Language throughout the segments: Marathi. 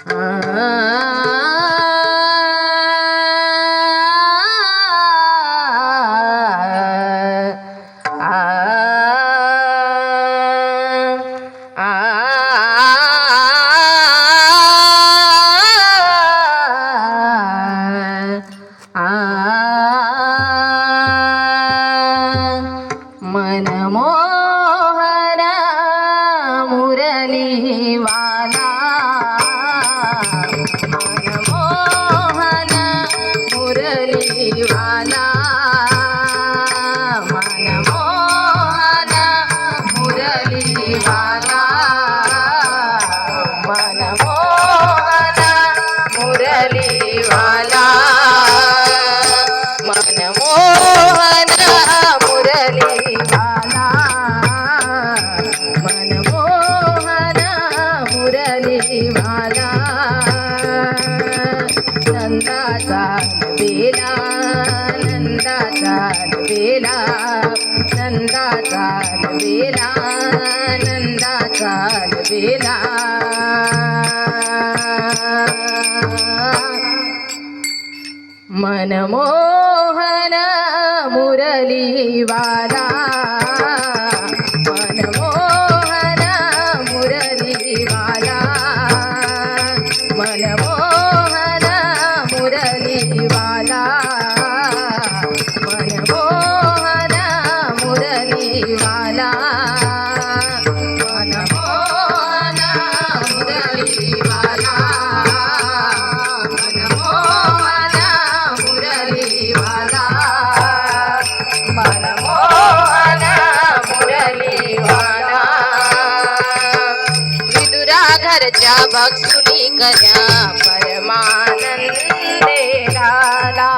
ஆ बेला नंदाचा बेला नंदाचा बेला नंदाचा बेला मनमोहन मुरलीवाला विदुरा घरच्या भक्सुनी कन्या परमानंदे लाला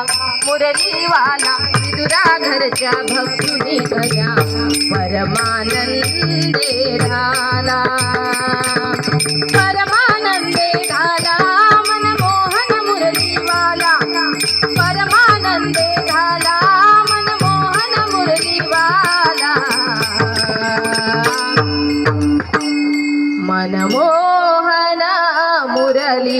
मुरलीवाला विदुरा घरच्या भक्सुनी कन्या परमानंदे लाला परमानंदे झाला मनमोहन मुरलीवाला। परमानंदे झाला मनमोहन मुरलीवाला। मनमोहन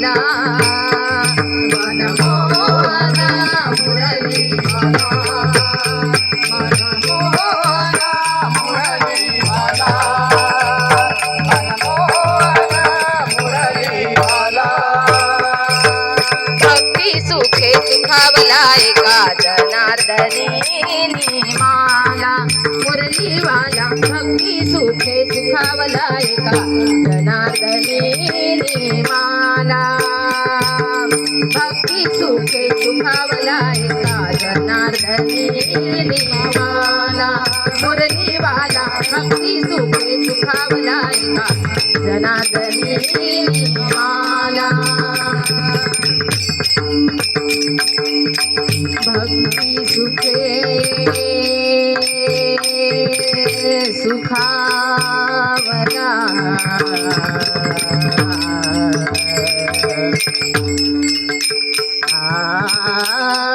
la माया भक्ती सुखे सुखावला एका जनार्दनी माला भक्ती सुखे सुखावला एका जनार्दनी माला मुरलीवाला भक्ती सुखे सुखावला एका माला भक्ती सुखे सुखावला आ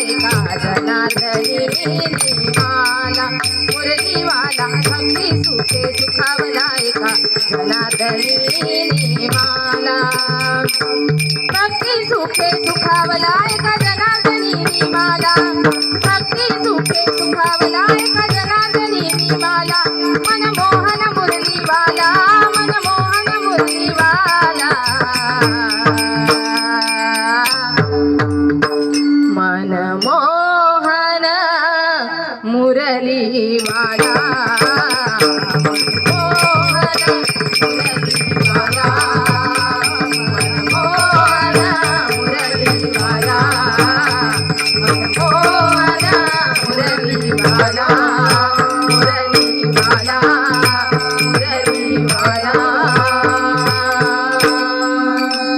सुखावला एका जनार्दनी माला मुरलीवाला भक्ती सुखे सुखावला एका माला भक्ती सुखे सुखावला एका जनार्दनी माला भक्ती सुखे सुखावला एका माला मुरलीवाला मुरलीवाला मनमोहन मुरलीवाला मुरलीवाला